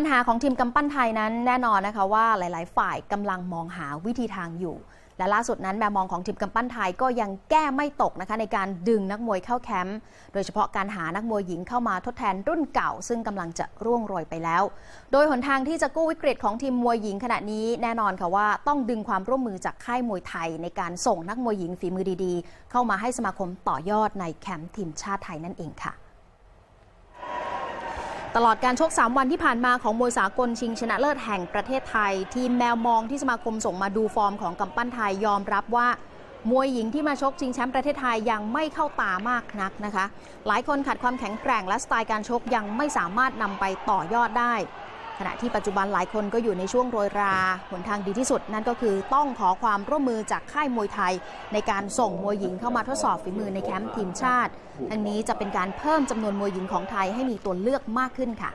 ปัญหาของทีมกำปั้นไทยนั้นแน่นอนนะคะว่าหลาย ๆ ฝ่ายกำลังมองหาวิธีทางอยู่ และล่าสุดนั้นแมวมองของทีมกำปั้นไทยก็ยังแก้ไม่ตกนะคะในการดึงนักมวยเข้าแคมป์โดยเฉพาะการหานักมวยหญิงเข้ามาทดแทนรุ่นเก่า ซึ่งกำลังจะร่วงโรยไปแล้ว โดยหนทางที่จะกู้วิกฤตของทีมมวยหญิงขณะนี้แน่นอนค่ะว่าต้องดึงความร่วมมือจากค่ายมวยไทย ในการส่งนักมวยหญิงฝีมือดี ๆ เข้ามาให้สมาคมต่อยอดในแคมป์ทีมชาติไทยนั่นเองค่ะ ตลอดการชก 3 วันที่ผ่านมาของมวยสากลชิงชนะเลิศแห่งประเทศไทย ทีมแมวมองที่สมาคมส่งมาดูฟอร์มของกำปั้นไทยยอมรับว่ามวยหญิงที่มาชกชิงแชมป์ประเทศไทยยังไม่เข้าตามากนักนะคะ หลายคนขาดความแข็งแกร่งและสไตล์การชกยังไม่สามารถนำไปต่อยอดได้ ขณะที่ปัจจุบันหลายคนก็อยู่ในช่วงโรยรา หนทางดีที่สุด นั่นก็คือต้องขอความร่วมมือจากค่ายมวยไทย ในการส่งมวยหญิงเข้ามาทดสอบฝีมือในแคมป์ทีมชาติ ทั้งนี้จะเป็นการเพิ่มจำนวนมวยหญิงของไทยให้มีตัวเลือกมากขึ้นค่ะ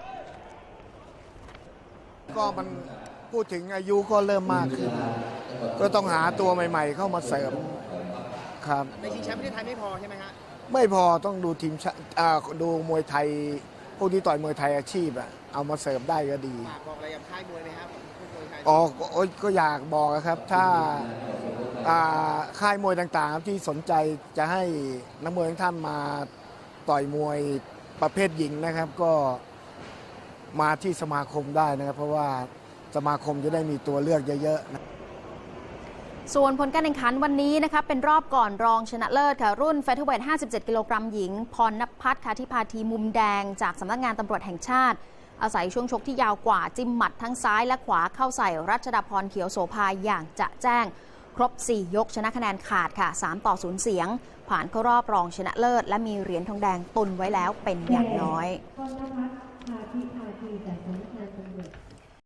ก็มันพูดถึงอายุก็เริ่มมากขึ้น ก็ต้องหาตัวใหม่ ๆ เข้ามาเสริมครับในชิงแชมป์ประเทศไทยไม่พอใช่ไหมฮะไม่พอต้องดูทีมชาอ่าดูมวยไทยพ วกที่ต่อยมวยไทยอาชีพอะเอามาเสริมได้ก็ดี ฝากบอกอะไรกับค่ายมวยไหมครับผู้มวยไทยอ๋อก็โอ๊ยก็อยากบอกนะครับ ถ้าอ่าค่ายมวยต่างๆครับที่สนใจจะให้นักมวยทั้งท่านมาต่อยมวยประเภทหญิงนะครับ ก็มาที่สมาคมได้นะครับ เพราะว่าสมาคมจะได้มีตัวเลือกเยอะๆนะ ส่วนผลการแข่งขันวันนี้นะคะเป็นรอบก่อนรองชนะเลิศค่ะ รุ่นเฟเธอร์เวท57 กิโลกรัมหญิง พรณพัฒน์ค่ะที่พาทีมุมแดงจากสำนักงานตำรวจแห่งชาติ อาศัยช่วงชกที่ยาวกว่าจิ้มหมัดทั้งซ้ายและขวาเข้าใส่รัชดาพรเขียวโสภาอย่างจะแจ้ง ครบ 4 ยกชนะคะแนนขาดค่ะ 3 ต่อ 0 เสียง ผ่านเข้ารอบรองชนะเลิศ และมีเหรียญทองแดงตุนไว้แล้วเป็นอย่างน้อยพรณพัฒน์พาธิพาทีจากส